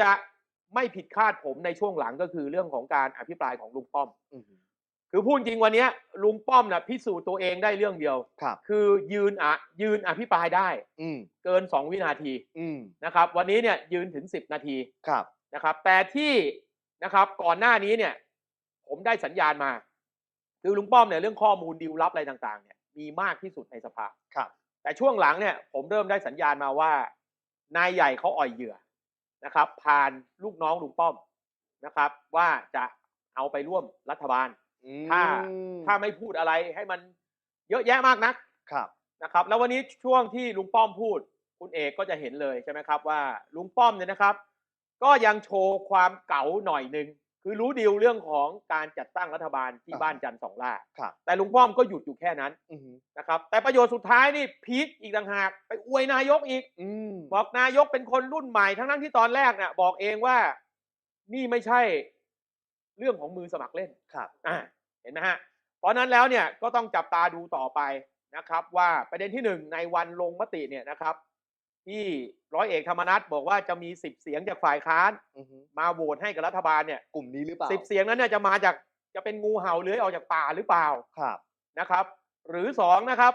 จะไม่ผิดคาดผมในช่วงหลังก็คือเรื่องของการอภิปรายของลุงป้อมอืมคือพูดจริงวันเนี้ยลุงป้อมนะพิสูจน์ตัวเองได้เรื่องเดียวครับคือยืนอะยืนอภิปรายได้อืมเกิน2วินาทีอืมนะครับ วันนี้เนี่ยยืนถึง10นาทีครับนะครับ แต่ที่นะครับก่อนหน้านี้เนี่ย ผมได้สัญญาณมา คือลุงป้อมเนี่ยเรื่องข้อมูลดีลลับอะไรต่าง ๆ เนี่ยมีมากที่สุดในสภาครับ แต่ช่วงหลังเนี่ย ผมเริ่มได้สัญญาณมาว่านายใหญ่เขาอ่อยเหยื่อ นะครับ ผ่านลูกน้องลุงป้อมนะครับ ว่าจะเอาไปร่วมรัฐบาลอืมถ้าถ้าไม่พูดอะไรให้มันเยอะแยะมากนักครับนะครับ แล้ววันนี้ช่วงที่ลุงป้อมพูด คุณเอกก็จะเห็นเลยใช่ไหมครับว่าลุงป้อมเนี่ยนะครับ ก็ยังโชว์ความเก๋าหน่อยหนึ่ง คือรู้ดีลเรื่องของการจัดตั้งรัฐบาลที่อ่าบ้านจันทร์สองล่า ครับ แต่ลุงป้อมก็หยุดอยู่แค่นั้นอืมนะครับ แต่ประโยชน์สุดท้ายนี่พีคอีกต่างหาก ไปอวยนายกอีก อืมบอกนายกเป็นคนรุ่นใหม่ทั้งนั้นที่ตอนแรกเนี่ยบอกเองว่านี่ไม่ใช่เรื่องของมือสมัครเล่นครับ อ่าเห็นไหมฮะ เพราะฉะนั้นแล้วเนี่ยก็ต้องจับตาดูต่อไปนะครับ ว่าประเด็นที่หนึ่งในวันลงมติเนี่ยนะครับ ที่ร้อยเอกธรรมนัฐบอกว่าจะมีสิบเสียงจากฝ่ายค้านอือฮึมาโหวตให้กับรัฐบาลเนี่ยกลุ่มนี้หรือเปล่าสิบเสียงนั้นเนี่ยจะมาจากจะเป็นงูเห่าเลื้อยออกจากป่าหรือเปล่าครับนะครับ หรือสองนะครับ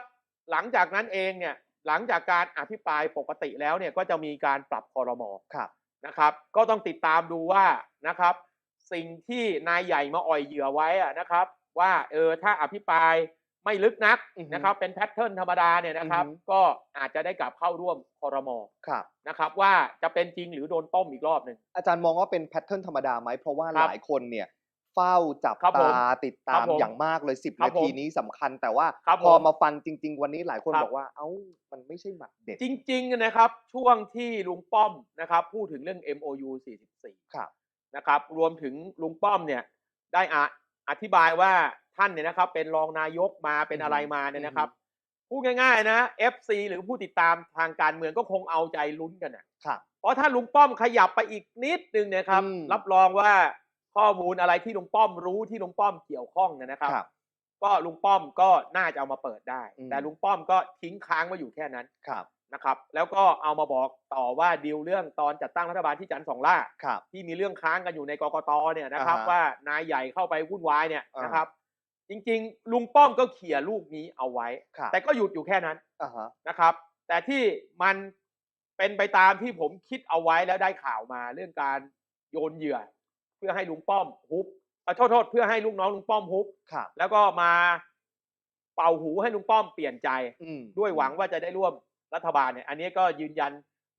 หลังจากนั้นเองเนี่ยหลังจากการอภิปรายปกติแล้วเนี่ยก็จะมีการปรับคอรมอครับนะครับ ก็ต้องติดตามดูว่านะครับ สิ่งที่นายใหญ่มาอ่อยเหยื่อไว้อะนะครับ ว่าเออถ้าอภิปราย ไม่ลึกนักอือฮึนะครับ เป็นแพทเทิร์นธรรมดาเนี่ยนะครับอือฮึก็อาจจะได้กลับเข้าร่วมคอรมอครับนะครับว่าจะเป็นจริงหรือโดนต้มอีกรอบหนึ่งอาจารย์มองว่าเป็นแพทเทิร์นธรรมดาไหมเพราะว่าครับหลายคนเนี่ยเฝ้าจับครับผมตาติดตาครัมบผมอย่างมากเลยสิบครับนาทีผมนี้สำคัญ แต่ว่าครับพอผมมาฟังจริง ๆ วันนี้หลายคนครับบอกว่า เอ้ามันไม่ใช่หมัดเด็ด จริง ๆ นะครับ ช่วงที่ลุงป้อมนะครับ พูดถึงเรื่อง MOU 44ครับนะครับ รวมถึงลุงป้อมเนี่ยได้อะอธิบายว่า ท่านเนี่ยนะครับ เป็นรองนายกมาเป็นอะไรมาเนี่ยนะครับ พูดง่ายๆนะ FC หรือผู้ติดตามทางการเมืองก็คงเอาใจลุ้นกันนะครับ เพราะถ้าลุงป้อมขยับไปอีกนิดนึงเนยครับ อืม รับรองว่าข้อมูลอะไรที่ลุงป้อมรู้ที่ลุงป้อมเกี่ยวข้องเนี่ยนะครับ ครับ ก็ลุงป้อมก็น่าจะเอามาเปิดได้ อืม แต่ลุงป้อมก็ทิ้งค้างไว้อยู่แค่นั้นครับนะครับ แล้วก็เอามาบอกต่อว่าดีลเรื่องตอนจัดตั้งรัฐบาลที่จันทร์สองล่า ครับ ที่มีเรื่องค้างกันอยู่ในกกตเนี่ยนะครับ อ่าฮะว่านายใหญ่เข้าไปวุ่นวายเนี่ยอ่าน นะครับ จริงๆ ลุงป้อมก็เขี่ยลูกนี้เอาไว้ ครับแต่ก็หยุดอยู่แค่นั้นอ่าฮะนะครับ แต่ที่มันเป็นไปตามที่ผมคิดเอาไว้แล้วได้ข่าวมาเรื่องการโยนเหยื่อ เพื่อให้ลุงป้อมฮุบเอ่อโทษโทษเพื่อให้ลูกน้องลุงป้อมฮุบครับ แล้วก็มาเป่าหูให้ลุงป้อมเปลี่ยนใจ อืมด้วยหวังว่าจะได้ร่วมรัฐบาลเนี่ย อันนี้ก็ยืนยัน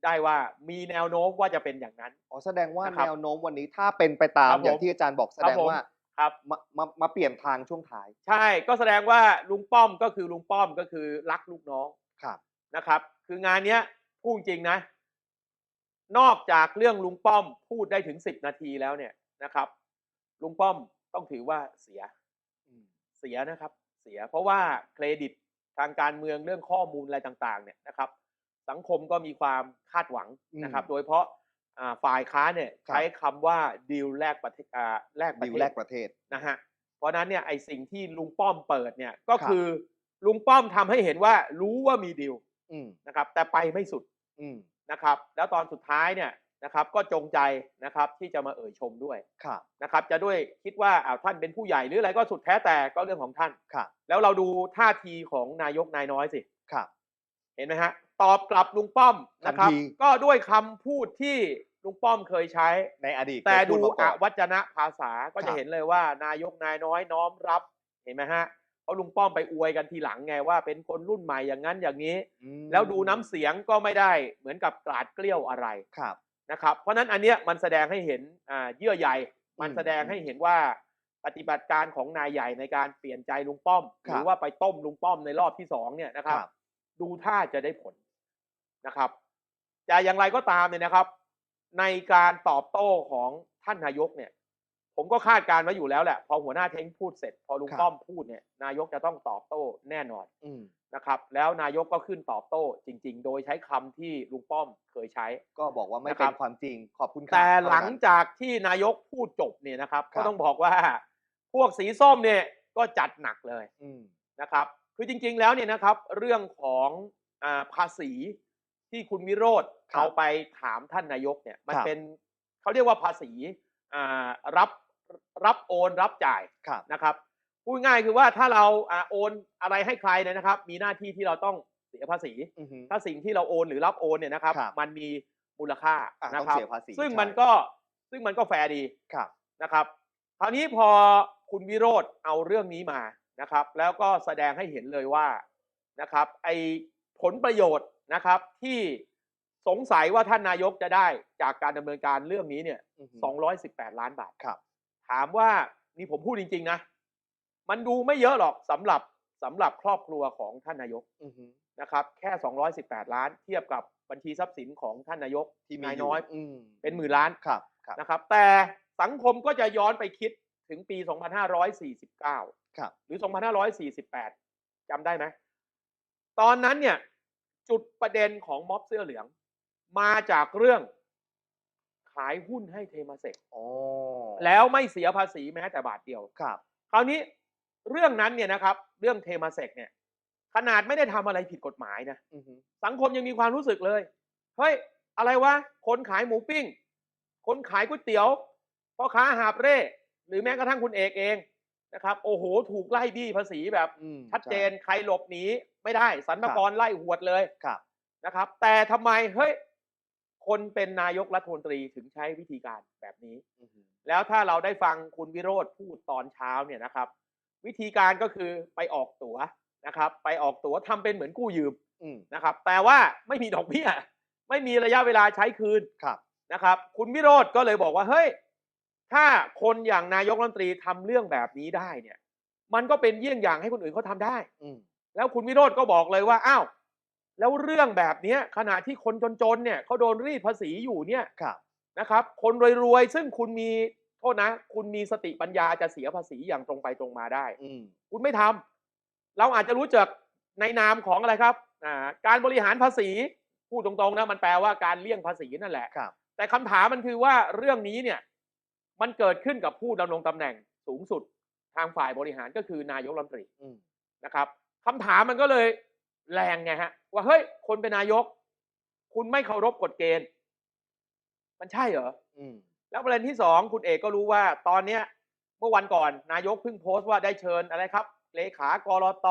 ได้ว่ามีแนวโน้มว่าจะเป็นอย่างนั้น อ๋อแสดงว่านะครับแนวโน้มวันนี้ถ้าเป็นไปตามครับผมอย่างที่อาจารย์บอกแสดงครับผม ว่า ครับมามามาเปลี่ยนทางช่วงท้าย ใช่ก็แสดงว่าลุงป้อมก็คือลุงป้อมก็คือรักลูกน้องครับนะครับ คืองานเนี้ยพูดจริงนะ นอกจากเรื่องลุงป้อมพูดได้ถึงสิบนาทีแล้วเนี่ยนะครับ ลุงป้อมต้องถือว่าเสียอืมเสียนะครับ เสียเพราะว่าเครดิตทางการเมืองเรื่องข้อมูลอะไรต่าง ๆ เนี่ยนะครับ สังคมก็มีความคาดหวังนะครับ โดยเฉพาะอ่า ฝ่ายค้านเนี่ยใช้คำว่าดีลแลกประเทศอ่าแลกประดิวเทแรศกประเทศนะฮะเพราะฉะนั้นเนี่ยไอสิ่งที่ลุงป้อมเปิดเนี่ยก็ครับคือลุงป้อมทำให้เห็นว่ารู้ว่ามีดีลอืมนะครับ แต่ไปไม่สุดอืมนะครับ แล้วตอนสุดท้ายเนี่ยนะครับ ก็จงใจนะครับที่จะมาเอ่ยชมด้วยครับนะครับ จะด้วยคิดว่าอ้าวท่านเป็นผู้ใหญ่หรืออะไรก็สุดแท้แต่ก็เรื่องของท่านครับแล้วเราดูท่าทีของนายกนายน้อยสิครับเห็นไหมฮะ ตอบกลับลุงป้อมนะครับ ทันที ก็ด้วยคำพูดที่ลุงป้อมเคยใช้ ในอดีตแต่เคยดูพูมาอก่อน วัจนะภาษาก็ครัจะบ เห็นเลยว่านายกนายน้อยน้อมรับเห็นไหมฮะเพราะลุงป้อมไปอวยกันทีหลังไงว่าเป็นคนรุ่นใหม่อย่างนั้นอย่างนี้ อืมแล้วดูน้ำเสียงก็ไม่ได้เหมือนกับกราดเกลี้ยวอะไรครับ นะครับ เพราะฉะนั้นอันเนี้ยมันแสดงให้เห็นอ่าเยื่อใยมันอืมแสดงให้เห็นว่าปฏิบัติการของนายใหญ่ในการเปลี่ยนใจลุงป้อม หครับรือว่าไปต้มลุงป้อมในรอบที่สองเนี่ยนะครับ ครับ ดูท่าจะได้ผล นะครับจะอย่างไรก็ตามเนี่ยนะครับ ในการตอบโต้ของท่านนายกเนี่ย ผมก็คาดการณ์ไว้อยู่แล้วแหละ พอหัวหน้าเท้งพูดเสร็จ พอลุงครับป้อมพูดเนี่ย นายกจะต้องตอบโต้แน่นอนอืมนะครับ แล้วนายกก็ขึ้นตอบโต้จริง ๆ โดยใช้คำที่ลุงป้อมเคยใช้ ก็บอกว่าไม่นะคเป็รันบความจริงขอบคุณครับแต่หลังเท่านั้นจากที่นายกพูดจบเนี่ยนะครับครับ ก็ต้องบอกว่าพวกสีส้มเนี่ยก็จัดหนักเลยอืมนะครับ คือจริง ๆ แล้วเนี่ยนะครับ เรื่องของอาภาษี ที่คุณวิโรธครับเอาไปถามท่านนายกเนี่ยมันครับเป็นเขาเรียกว่าภาษีอ่ารับรับโอนรับจ่ายครับนะครับพูดง่ายคือว่าถ้าเราอ่าโอนอะไรให้ใครเนี่ยนะครับ มีหน้าที่ที่เราต้องเสียภาษีอือฮึถ้าสิ่งที่เราโอนหรือรับโอนเนี่ยนะครับครับมันมีมูลค่าอะนะต้องครับเสียภาษีซึ่งใช่มันก็ซึ่งมันก็แฟร์ดีครับนะครับคราวนี้พอคุณวิโรธเอาเรื่องนี้มานะครับ แล้วก็แสดงให้เห็นเลยว่านะครับ ไอผลประโยชน์ นะครับ ที่สงสัยว่าท่านนายกจะได้จากการดำเนินการเรื่องนี้เนี่ยอือฮึ218 ล้านบาทครับ ถามว่านี่ผมพูดจริง ๆ นะ มันดูไม่เยอะหรอกสำหรับสำหรับครอบครัวของท่านนายกอือฮึนะครับ แค่ 218 ล้าน เทียบกับบัญชีทรัพย์สินของท่านนายกที่มีนายน้อยอืมเป็นหมื่นล้านครับครับนะครับ แต่สังคมก็จะย้อนไปคิดถึงปี 2549 ครับ หรือ 2548จำได้ไหม ตอนนั้นเนี่ย จุดประเด็นของม็อบเสื้อเหลือง มาจากเรื่องขายหุ้นให้เทมาเซกอ๋อแล้วไม่เสียภาษีแม้แต่บาทเดียว ครับ คราวนี้เรื่องนั้นเนี่ยนะครับ เรื่องเทมาเซกเนี่ย ขนาดไม่ได้ทำอะไรผิดกฎหมายนะ อือฮึสังคมยังมีความรู้สึกเลย เฮ้ย อะไรวะ คนขายหมูปิ้ง คนขายก๋วยเตี๋ยว พ่อค้าหาบเร่ หรือแม้กระทั่งคุณเอกเอง นะครับ โอ้โห ถูกไล่บี้ภาษีแบบอืมชัดเจนใครหลบหนีไม่ได้สรรพากรไล่หวดเลยครับนะครับ แต่ทำไมเฮ้ยคนเป็นนายกรัฐมนตรีถึงใช้วิธีการแบบนี้อือฮึแล้วถ้าเราได้ฟังคุณวิโรธพูดตอนเช้าเนี่ยนะครับ วิธีการก็คือไปออกตั๋วนะครับ ไปออกตั๋วทำเป็นเหมือนกู้ยืมอืมนะครับ แต่ว่าไม่มีดอกเบี้ย ไม่มีระยะเวลาใช้คืนครับนะครับ คุณวิโรธก็เลยบอกว่าเฮ้ย ถ้าคนอย่างนายกรัฐมนตรีทำเรื่องแบบนี้ได้เนี่ย มันก็เป็นเยี่ยงอย่างให้คนอื่นเขาทำได้ อืมแล้วคุณวิโรธก็บอกเลยว่าอ้าวแล้วเรื่องแบบเนี้ยขณะที่คนจนๆเนี่ยเขาโดนรีดภาษีอยู่เนี่ยครับนะครับ คนรวยๆซึ่งคุณมีโทษนะ คุณมีสติปัญญาจะเสียภาษีอย่างตรงไปตรงมาได้ อืมคุณไม่ทำเราอาจจะรู้จักในนามของอะไรครับอ่าการบริหารภาษีพูดตรงๆนะมันแปลว่าการเลี่ยงภาษีนั่นแหละครับแต่คำถามมันคือว่าเรื่องนี้เนี่ย มันเกิดขึ้นกับผู้ดำรงตำแหน่งสูงสุดทางฝ่ายบริหารก็คือนายกรัฐมนตรีอืมนะครับคำถามมันก็เลยแรงไงฮะ ว่าเฮ้ยคนเป็นนายก คุณไม่เคารพกฎเกณฑ์ มันใช่เหรออืมแล้วประเด็นที่สองคุณเอกก็รู้ว่าตอนเนี้ย เมื่อวันก่อนนายกเพิ่งโพสต์ว่าได้เชิญอะไรครับ เลขากรต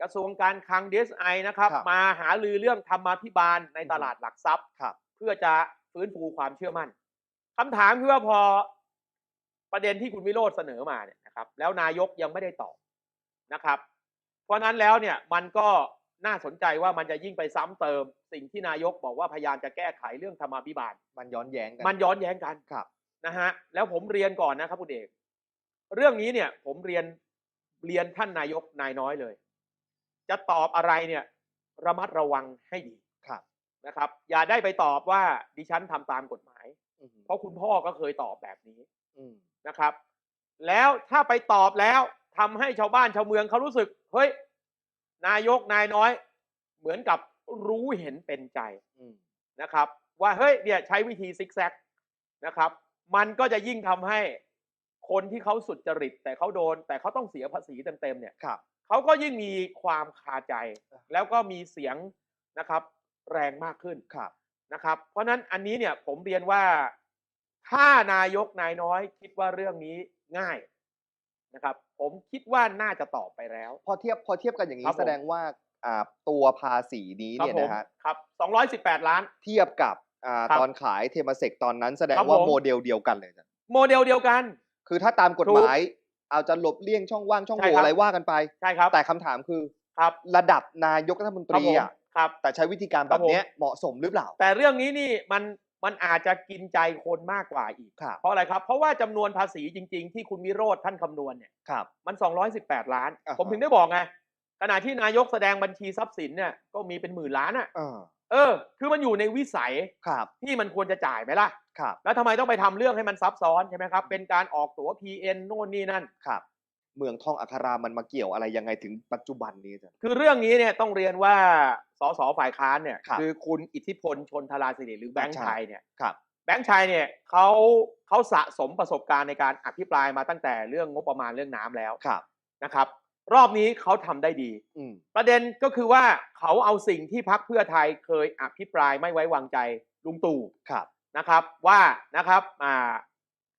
กระทรวงการคลังดีไอนะครับครับมาหาลือเรื่องธรรมาภิบาลในตลาดหลักทรัพย์ครับเพื่อจะฟื้นฟูความเชื่อมั่น คำถามคือว่าพอประเด็นที่คุณวิโรธเสนอมาเนี่ยนะครับ แล้วนายกยังไม่ได้ตอบนะครับ เพราะฉะนั้นแล้วเนี่ยมันก็น่าสนใจว่ามันจะยิ่งไปซ้ำเติม สิ่งที่นายกบอกว่าพยายามจะแก้ไขเรื่องธรรมาภิบาล มันย้อนแย้งกัน มันย้อนแย้งกันครับนะฮะแล้วผมเรียนก่อนนะครับคุณเอกเรื่องนี้เนี่ยผมเรียนเรียนท่านนายกนายน้อยเลย จะตอบอะไรเนี่ย ระมัดระวังให้ดีครับนะครับ อย่าได้ไปตอบว่าดิฉันทำตามกฎหมายอืม เพราะคุณพ่อก็เคยตอบแบบนี้อืมนะครับ แล้วถ้าไปตอบแล้วทำให้ชาวบ้านชาวเมืองเขารู้สึก เฮ้ย นายกนายน้อย เหมือนกับรู้เห็นเป็นใจอืมนะครับ ว่าเฮ้ยเนี่ยใช้วิธีซิกแซกนะครับ มันก็จะยิ่งทำให้คนที่เขาสุดจริต แต่เขาโดน แต่เขาต้องเสียภาษีเต็มๆเนี่ยครับเขาก็ยิ่งมีความคาใจ แล้วก็มีเสียงนะครับ แรงมากขึ้นครับ นะครับ เพราะฉะนั้นอันนี้เนี่ยผมเรียนว่าถ้านายกนายน้อยคิดว่าเรื่องนี้ง่ายนะครับ ผมคิดว่าน่าจะตอบไปแล้ว พอเทียบพอเทียบกันอย่างครันี้บผมแสดงว่าอ่าตัวภาษีนี้ครับเนี่ยผมนะฮะครับ 218 ล้าน เทียบกับอ่าครับตอนขายเทมาเซกตอนนั้นแสดงครับว่าผมโมเดลเดียวกันเลยจ้ะโมเดลเดียวกัน คือถ้าตามกฎถูกหมาย เอาจะหลบเลี่ยงช่องว่างช่องใช่โหว่ครับอะไรว่ากันไป ใช่ครับ แต่คำถามคือครับระดับนายกรัฐมนตครับรีผมอะครับแต่ใช้วิธีการคแบรับบผมเนี้ยเหมาะสมหรือเปล่า แต่เรื่องนี้นี่มันมันอาจจะกินใจคนมากกว่าอีก ครับ เพราะอะไรครับ เพราะว่าจำนวนภาษีจริง ๆ ที่คุณวิโรธท่านคำนวณเนี่ย ครับ มัน 218 ล้าน อ่าฮะ ผมถึงได้บอกไง ขณะที่นายกแสดงบัญชีทรัพย์สินเนี่ยก็มีเป็นหมื่นล้านอะ เออเออ คือมันอยู่ในวิสัยครับที่มันควรจะจ่ายไหมล่ะ ครับแล้วทำไมต้องไปทำเรื่องให้มันซับซ้อนใช่ไหมครับ เป็นการออกตั๋ว PN โน่นนี่นั่น ครับ เมืองทองอัครามันมาเกี่ยวอะไรยังไงถึงปัจจุบันนี้จ้ะคือเรื่องนี้เนี่ยต้องเรียนว่าสสฝ่ายค้านเนี่ยครับอคุณอิทธิพลชนทราสิริหรือแบงค์ใช่ ชัยเนี่ยครับ แบงค์ชัยเนี่ยเขาเขาสะสมประสบการณ์ในการอภิปรายมาตั้งแต่เรื่องงบประมาณเรื่องน้ำแล้วครับ นะครับ รอบนี้เขาทำได้ดี อืมประเด็นก็คือว่าเขาเอาสิ่งที่พักเพื่อไทยเคยอภิปรายไม่ไว้วางใจลุงตู่ครับนะครับว่านะครับอ่า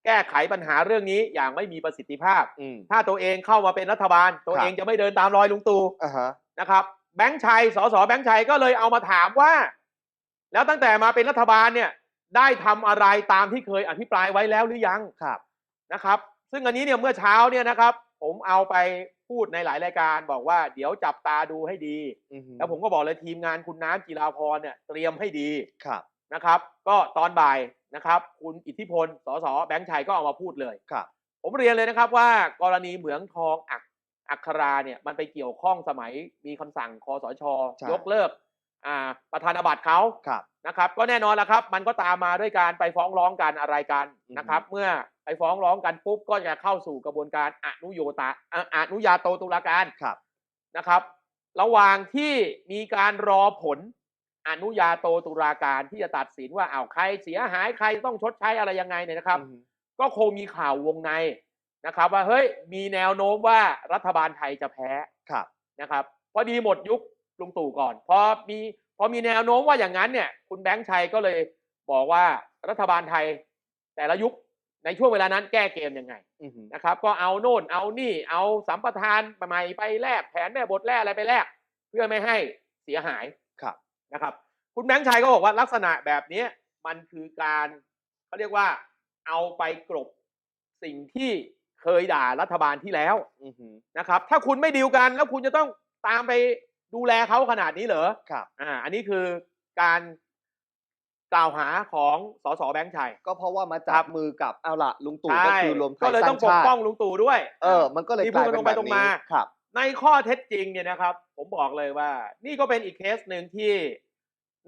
แก้ไขปัญหาเรื่องนี้อย่างไม่มีประสิทธิภาพ อืมถ้าตัวเองเข้ามาเป็นรัฐบาล ตัวครับเองจะไม่เดินตามรอยลุงตู่อ่าฮะนะครับ แบงค์ชัยสสแบงค์ชัยก็เลยเอามาถามว่า แล้วตั้งแต่มาเป็นรัฐบาลเนี่ยได้ทำอะไรตามที่เคยอภิปรายไว้แล้วหรือยังครับ นะครับ ซึ่งอันนี้เนี่ยเมื่อเช้าเนี่ยนะครับ ผมเอาไปพูดในหลายรายการบอกว่าเดี๋ยวจับตาดูให้ดี อือฮึแล้วผมก็บอกเลยทีมงานคุณน้ำจิราพรเนี่ยเตรียมให้ดีครับ นะครับ ก็ตอนบ่าย นะครับ คุณอิทธิพล สสแบงค์ชัยก็เอามาพูดเลยครับ ผมเรียนเลยนะครับว่ากรณีเหมืองทองอักอัคราเนี่ยมันไปเกี่ยวข้องสมัยมีคำสั่งคอสชใช่ยกเลิกอ่าประธานาบัตรเขาครับนะครับ ก็แน่นอนแล้วครับ มันก็ตามมาด้วยการไปฟ้องร้องกันอะไรกันอือฮึนะครับ เมื่อไปฟ้องร้องกันปุ๊บก็จะเข้าสู่กระบวนการอนุโยตาอะอนุญาโตตุลาการครับนะครับ ระหว่างที่มีการรอผล อนุญาโตตุลาการที่จะตัดสินว่าอ้าวใครเสียหายใครต้องชดใช้อะไรยังไงเนี่ยนะครับอือฮึก็คงมีข่าววงในนะครับ ว่าเฮ้ยมีแนวโน้มว่ารัฐบาลไทยจะแพ้ครับนะครับพอดีหมดยุคลุงตู่ก่อนพอมีพอมีแนวโน้มว่าอย่างนั้นเนี่ย คุณแบงค์ชัยก็เลยบอกว่ารัฐบาลไทย แต่ละยุคในช่วงเวลานั้นแก้เกมยังไงอือฮึนะครับ ก็เอาโน่นเอานี่เอาสัมปทานใหม่ไปแลกแผนแม่บทแลกอะไรไปแลกเพื่อไม่ให้เสียหายครับ นะครับ คุณแบงค์ชัยก็บอกว่าลักษณะแบบนี้มันคือการเขาเรียกว่าเอาไปกลบสิ่งที่เคยด่ารัฐบาลที่แล้วอือฮึนะครับ ถ้าคุณไม่ดีลกันแล้วคุณจะต้องตามไปดูแลเขาขนาดนี้เหรอครับอ่าอันนี้คือการกล่าวหาของสสแบงค์ชัย ก็เพราะว่ามาจัครับบมือกับเอาละลุงตู่ใช่ก็คือรวมไทก็ยเลยสต้ร้าองงปกชาติป้องลุงตู่ด้วย เออ มันก็เลยนี่กลายพูดเป็นตรงไปแบบตรงนี้มาครับ ในข้อเท็จจริงเนี่ยนะครับ ผมบอกเลยว่า นี่ก็เป็นอีกเคสหนึ่งที่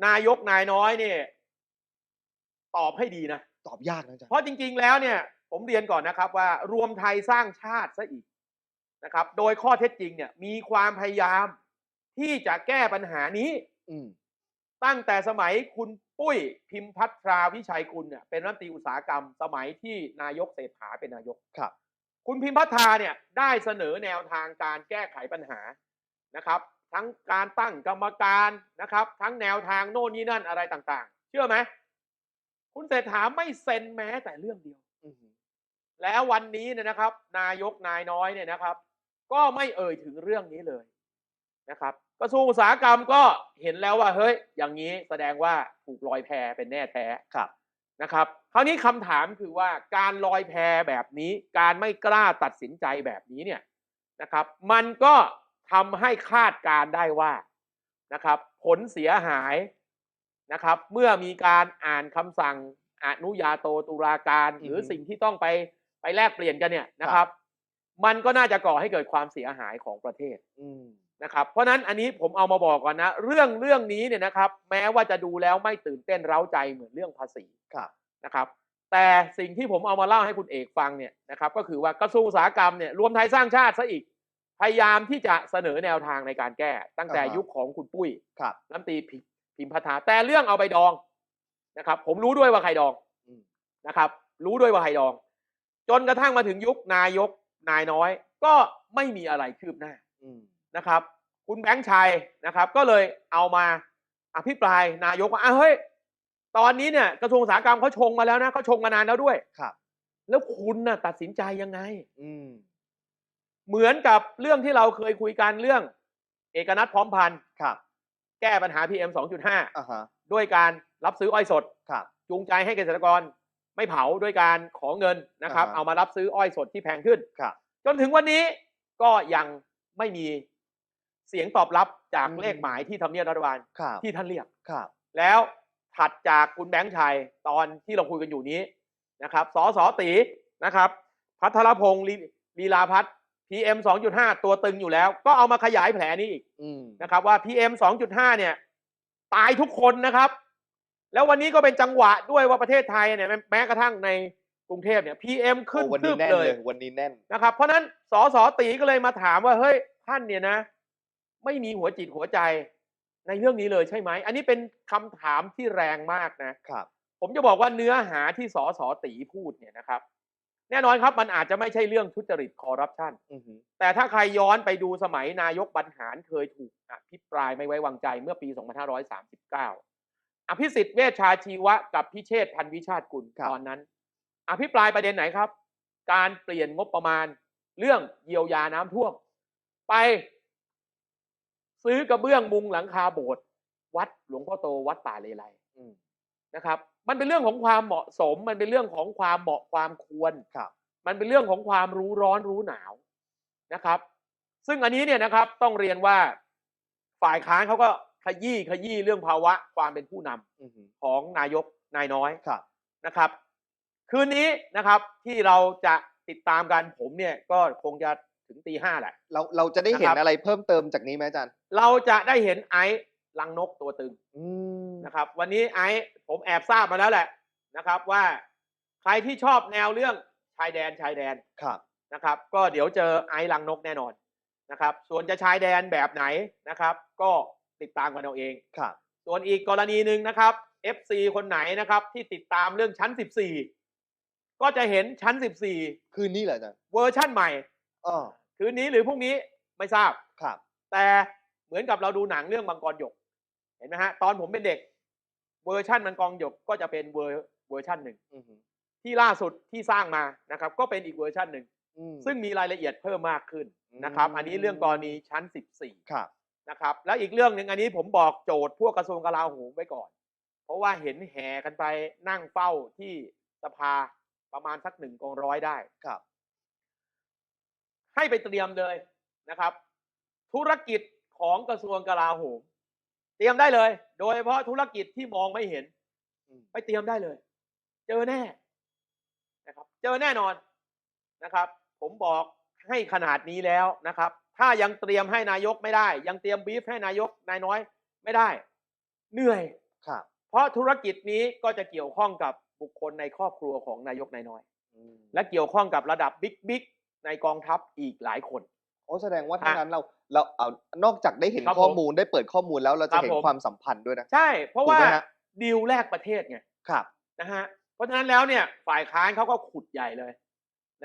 นายกนายน้อยเนี่ยตอบให้ดีนะตอบยากนะจ๊ะเพราะจริง ๆ แล้วเนี่ย ผมเรียนก่อนนะครับว่ารวมไทยสร้างชาติซะอีกนะครับ โดยข้อเท็จจริงเนี่ยมีความพยายามที่จะแก้ปัญหานี้อืมตั้งแต่สมัยคุณปุ้ยพิมพัทราวิชัยกุลเนี่ยเป็นรัฐมนตรีอุตสาหกรรม สมัยที่นายกเศรษฐาเป็นนายกครับ คุณพิมพัทราเนี่ยได้เสนอแนวทางการแก้ไขปัญหานะครับ ทั้งการตั้งกรรมการนะครับ ทั้งแนวทางโน่นนี่นั่นอะไรต่างๆ เชื่อไหมคุณเศรษฐาไม่เซ็นแม้แต่เรื่องเดียวอือฮึแล้ววันนี้เนี่ยนะครับ นายกนายน้อยเนี่ยนะครับ ก็ไม่เอ่ยถึงเรื่องนี้เลยนะครับกระทรวงอุตสาหกรรมก็เห็นแล้วว่าเฮ้ย อย่างนี้แสดงว่าถูกลอยแพเป็นแน่แท้ครับ นะครับคราวนี้คำถามคือว่าการลอยแพแบบนี้ การไม่กล้าตัดสินใจแบบนี้เนี่ยนะครับ มันก็ทำให้คาดการณ์ได้ว่านะครับ ผลเสียหายนะครับ เมื่อมีการอ่านคำสั่งอนุญาโตตุลาการ หรืออฮึสิ่งที่ต้องไปไปแลกเปลี่ยนกันเนี่ยนะครับ มันก็น่าจะก่อให้เกิดความเสียหายของประเทศอืม นะครับเพราะฉะนั้นอันนี้ผมเอามาบอกก่อนนะ เรื่องเรื่องนี้เนี่ยนะครับ แม้ว่าจะดูแล้วไม่ตื่นเต้นเร้าใจเหมือนเรื่องภาษีครับนะครับ แต่สิ่งที่ผมเอามาเล่าให้คุณเอกฟังเนี่ยนะครับ ก็คือว่ากระทรวงอุตสาหกรรมเนี่ยรวมไทยสร้างชาติซะอีก พยายามที่จะเสนอแนวทางในการแก้ ตั้งแต่อ่าฮะยุคของคุณปุ้ยครับรัฐมนตรีพิพิมพ์พัฒนาแต่เรื่องเอาไปดองนะครับ ผมรู้ด้วยว่าใครดองอืมนะครับ รู้ด้วยว่าใครดอง จนกระทั่งมาถึงยุคนายกนายน้อย ก็ไม่มีอะไรคืบหน้าอืม นะครับ คุณแบงค์ชัยนะครับ ก็เลยเอามาอภิปรายนายกว่าอ้าวเฮ้ยตอนนี้เนี่ยกระทรวงอุตสาหกรรมเขาชงมาแล้วนะเขาชงมานานแล้วด้วยครับ แล้วคุณน่ะตัดสินใจยังไง อืมเหมือนกับเรื่องที่เราเคยคุยกันเรื่อง เอกนัทพร้อมพันธ์ครับ แก้ปัญหา PM 2.5อ่าฮะด้วยการรับซื้ออ้อยสด ครับ จูงใจให้เกษตรกรไม่เผาด้วยการขอเงินนะครับ อ่าฮะ เอามารับซื้ออ้อยสดที่แพงขึ้น ครับ จนถึงวันนี้ก็ยังไม่มี เสียงตอบรับจากอืมเลขหมายที่ทำเนียบรัฐบาลครับที่ท่านเรียกครับ แล้วถัดจากคุณแบงค์ชัยตอนที่เราคุยกันอยู่นี้นะครับสสตีนะครับ พัทรพงศ์ลีลีลาพัฒน์ PM 2.5ตัวตึงอยู่แล้ว ก็เอามาขยายแผลนี้อีกอืมนะครับว่า PM 2.5เนี่ย ตายทุกคนนะครับ แล้ววันนี้ก็เป็นจังหวะด้วยว่าประเทศไทยเนี่ยแม้แม้กระทั่งในกรุงเทพเนี่ย PM ขึ้นโอ้วันคืนี้บแน่นเลเลยยวันนี้แน่นนะครับ เพราะฉะนั้นสสตีก็เลยมาถามว่าเฮ้ยท่านเนี่ยนะ ไม่มีหัวจิตหัวใจในเรื่องนี้เลยใช่ไหม อันนี้เป็นคำถามที่แรงมากนะครับ ผมจะบอกว่าเนื้อหาที่สสตีพูดเนี่ยนะครับ แน่นอนครับมันอาจจะไม่ใช่เรื่องทุจริตคอร์รัปชันอือฮึแต่ถ้าใครย้อนไปดูสมัยนายกบรรหารเคยถูกอภิปรายไม่ไว้วางใจเมื่อปี 2539 อภิสิทธิ์เวชชาชีวะกับพิเชษฐ์พันวิชาติกุลครับตอนนั้น อภิปรายประเด็นไหนครับ การเปลี่ยนงบประมาณ เรื่องเยียวยาน้ำท่วมไป ซื้อกระเบื้องมุงหลังคาโบสถ์วัดหลวงพ่อโตวัดป่าเลไลอืมนะครับ มันเป็นเรื่องของความเหมาะสม มันเป็นเรื่องของความเหมาะความควรครับ มันเป็นเรื่องของความรู้ร้อนรู้หนาวนะครับ ซึ่งอันนี้เนี่ยนะครับต้องเรียนว่าฝ่ายค้านเขาก็ขยี้ขยี้เรื่องภาวะความเป็นผู้นำอือหือของนายกนายน้อยครับนะครับ คืนนี้นะครับที่เราจะติดตามกันผมเนี่ยก็คงจะ ถึงตีห้าแหละ เราเราจะได้เห็นนะครับ อะไรเพิ่มเติมจากนี้ไหมอาจารย์เราจะได้เห็นไอซ์ลังนกตัวตึงอืมนะครับ วันนี้ไอซ์ผมแอบทราบมาแล้วแหละนะครับ ว่าใครที่ชอบแนวเรื่องชายแดนชายแดน ครับ นะครับก็เดี๋ยวเจอไอซ์ลังนกแน่นอนนะครับส่วนจะชายแดนแบบไหนนะครับ ก็ติดตามกันเอาเอง ครับ ส่วนอีกกรณีหนึ่งนะครับ FC คนไหนนะครับที่ติดตามเรื่องชั้น 14 ก็จะเห็นชั้น14คืนนี้เหรออาจารย์เวอร์ชั่นใหม่ อ๋อ คืนนี้หรือพรุ่งนี้ไม่ทราบ ครับ แต่เหมือนกับเราดูหนังเรื่องมังกรหยก เห็นไหมฮะ ตอนผมเป็นเด็ก เวอร์ชั่นมังกรหยกก็จะเป็นเวอร์เวอร์ชันหนึ่งอือหือที่ล่าสุดที่สร้างมานะครับ ก็เป็นอีกเวอร์ชันหนึ่งอืม ซึ่งมีรายละเอียดเพิ่มมากขึ้นนะครับ อืม อันนี้เรื่องกรณีชั้น14ครับนะครับ แล้วอีกเรื่องหนึ่งอันนี้ผมบอกโจทย์พวกกระทรวงกลาโหมไว้ก่อน เพราะว่าเห็นแห่กันไปนั่งเฝ้าที่สภาประมาณสักหนึ่งกองร้อยได้ ครับ ให้ไปเตรียมเลยนะครับ ธุรกิจของกระทรวงกลาโหม เตรียมได้เลย โดยเฉพาะธุรกิจที่มองไม่เห็นอืมไปเตรียมได้เลย เจอแน่นะครับ เจอแน่นอนนะครับ ผมบอกให้ขนาดนี้แล้วนะครับ ถ้ายังเตรียมให้นายกไม่ได้ ยังเตรียมบีฟให้นายกนายน้อยไม่ได้ เหนื่อยครับเพราะธุรกิจนี้ก็จะเกี่ยวข้องกับบุคคลในครอบครัวของนายกนายน้อยอืมและเกี่ยวข้องกับระดับบิ๊กบิ๊ก ในกองทัพอีกหลายคน โอ้แสดงว่าถ้าฮะงั้นเราเราเอานอกจากได้เห็นครับข้อผมมูลได้เปิดข้อมูลแล้วเราคจะรับเห็นผม ความสัมพันธ์ด้วยนะ ใช่ เพราะถูกว่าไหมฮะ ดีลแรกประเทศไงครับ นะฮะเพราะฉะนั้นแล้วเนี่ยฝ่ายค้านเขาก็ขุดใหญ่เลย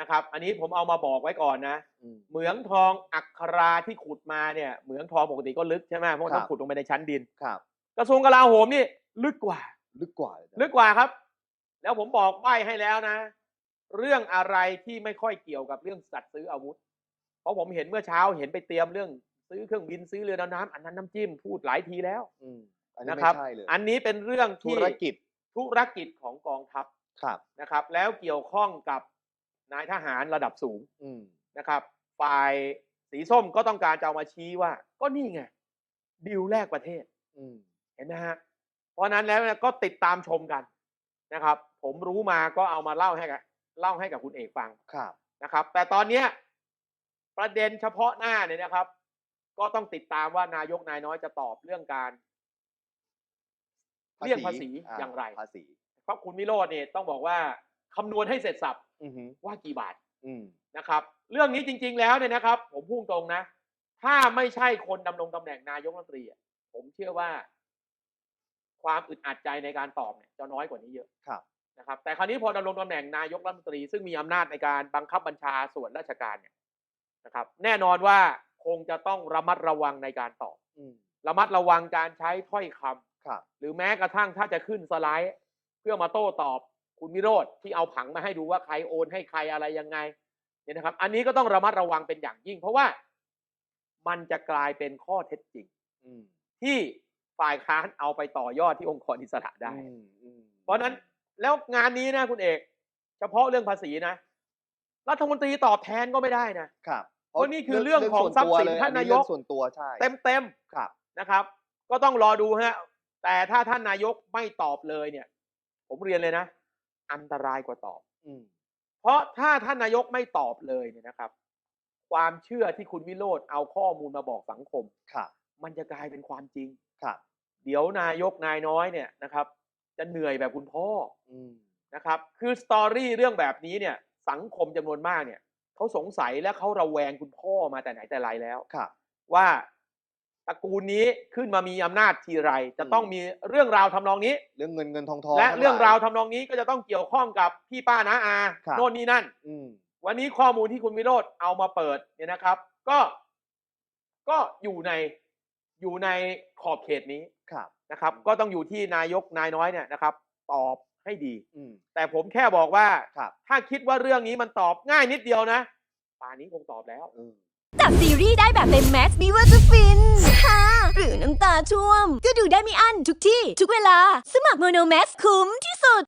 นะครับ อันนี้ผมเอามาบอกไว้ก่อนนะ อืม เหมืองทองอัคราที่ขุดมาเนี่ยเหมืองทองปกติก็ลึกใช่ไหมเพราะว่าต้อครังบขุดลงไปในชั้นดิน ครับ กระทรวงกลาโหมนี่ลึกกว่า ลึกกว่าเลยนะลึกกว่าครับ แล้วผมบอกใบ้ให้แล้วนะ เรื่องอะไรที่ไม่ค่อยเกี่ยวกับเรื่องสัตว์ซื้ออาวุธ เพราะผมเห็นเมื่อเช้าเห็นไปเตรียมเรื่องซื้อเครื่องบินซื้อเรือดำน้ำอันนั้นน้ำจิ้มพูดหลายทีแล้วอืมอันนี้นะไม่ครับ ใช่เลยอันนี้เป็นเรื่องธุที่รกิจธุรกิจของกองทัพครับ นะครับ แล้วเกี่ยวข้องกับนายทหารระดับสูง อืม นะครับฝ่ายสีส้มก็ต้องการจะเอามาชี้ว่า ก็นี่ไงดีลแรกประเทศอืม เห็นไหมฮะเพราะฉะนั้นแล้วเนี่ยก็ติดตามชมกันนะครับ ผมรู้มาก็เอามาเล่าให้กับ เล่าให้กับคุณเอกฟังครับนะครับ แต่ตอนเนี้ยประเด็นเฉพาะหน้าเนี่ยนะครับ ก็ต้องติดตามว่านายกนายน้อยจะตอบเรื่องการเรียกภาษีอย่างไรภาษีเพราะคุณวิโรจน์เนี่ยต้องบอกว่าคำนวณให้เสร็จสับอือหือว่ากี่บาทอืมนะครับ เรื่องนี้จริง ๆ แล้วเนี่ยนะครับ ผมพุ่งตรงนะ ถ้าไม่ใช่คนดำรงตำแหน่งนายกรัฐมนตรีอะผมเชื่อว่า ความอึดอัดใจในการตอบเนี่ยจะน้อยกว่านี้เยอะครับ นะครับแต่คราวนี้พอดำรงตำแหน่งนายกรัฐมนตรี ซึ่งมีอำนาจในการบังคับบัญชาส่วนราชการเนี่ยนะครับ แน่นอนว่าคงจะต้องระมัดระวังในการตอบอืมระมัดระวังการใช้ถ้อยคำครับหรือแม้กระทั่งถ้าจะขึ้นสไลด์ เพื่อมาโต้ตอบคุณวิโรธที่เอาผังมาให้ดูว่าใครโอนให้ใครอะไรยังไงเนี่ยนะครับ อันนี้ก็ต้องระมัดระวังเป็นอย่างยิ่ง เพราะว่ามันจะกลายเป็นข้อเท็จจริงอืมที่ฝ่ายค้านเอาไปต่อยอดที่องค์กรอิสระได้อืมอืมเพราะฉะนั้น แล้วงานนี้นะคุณเอก เฉพาะเรื่องภาษีนะรัฐมนตรีตอบแทนก็ไม่ได้นะครับเพราะนี่คือเรื่องของทรัพย์สินเรื่องท่านนายกเรื่องส่วนตัวใช่เต็มเต็มๆครับนะครับ ก็ต้องรอดูฮะแต่ถ้าท่านนายกไม่ตอบเลยเนี่ย ผมเรียนเลยนะ อันตรายกว่าตอบ อืมเพราะถ้าท่านนายกไม่ตอบเลยเนี่ยนะครับ ความเชื่อที่คุณวิโรธเอาข้อมูลมาบอกสังคมครับมันจะกลายเป็นความจริงครับ เดี๋ยวนายกนายน้อยเนี่ยนะครับ จะเหนื่อยแบบคุณพ่ออืมนะครับ คือสตอรี่เรื่องแบบนี้เนี่ย สังคมจำนวนมากเนี่ยเขาสงสัยและเขาระแวงคุณพ่อมาแต่ไหนแต่ไรแล้วครับว่าตระกูลนี้ขึ้นมามีอำนาจทีไร จะอืมต้องมีเรื่องราวทำนองนี้ เรื่องเงินเงินทองทองและทั้หลยเรื่องราวทำนองนี้ก็จะต้องเกี่ยวข้องกับพี่ป้าน้าอาครับโน่นนี่นั่นอืมวันนี้ข้อมูลที่คุณวิโรธเอามาเปิดเนี่ยนะครับ ก็ก็อยู่ในอยู่ในขอบเขตนี้ ครับนะครับ ก็ต้องอยู่ที่นายกนายน้อยเนี่ยนะครับ ตอบให้ดี อืม แต่ผมแค่บอกว่า ครับ ถ้าคิดว่าเรื่องนี้มันตอบง่ายนิดเดียวนะ ป่านนี้คงตอบแล้วเออจากซีรีส์ได้แบบเต็มแม็กซ์ไม่ว่าจะฟินฮ่าหรือน้ำตาช่วม ก็ดูได้ไม่อั้นทุกที่ ทุกเวลา สมัครโมโนแม็กซ์คุ้มที่สุด